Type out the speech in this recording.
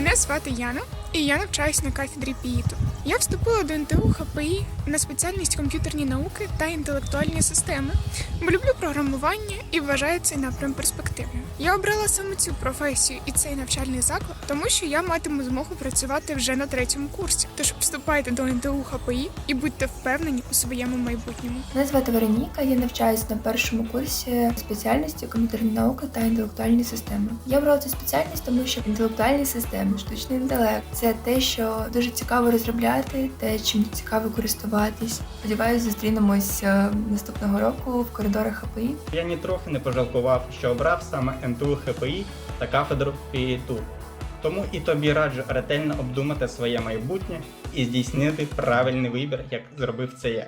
Мене звати Яна, і я навчаюсь на кафедрі ПІІТу. Я вступила до НТУ ХПІ на спеціальність комп'ютерні науки та інтелектуальні системи, бо люблю програмування і вважаю цей напрям перспективним. Я обрала саме цю професію і цей навчальний заклад, тому що я матиму змогу працювати вже на третьому курсі. Тож вступайте до НТУ ХПІ і будьте впевнені у своєму майбутньому. Мене звати Вероніка, я навчаюсь на першому курсі спеціальності комп'ютерні науки та інтелектуальні системи. Я обрала цю спеціальність, тому що інтелектуальні системи, штучний інтелект це те, що дуже цікаво розробляти, те, чим цікаво користуватись. Сподіваюсь, зустрінемось е, наступного року в коридорах ХПІ. Я нітрохи не пожалкував, що обрав саме НТУ ХПІ та кафедру ПІТУ. Тому і тобі раджу ретельно обдумати своє майбутнє і здійснити правильний вибір, як зробив це я.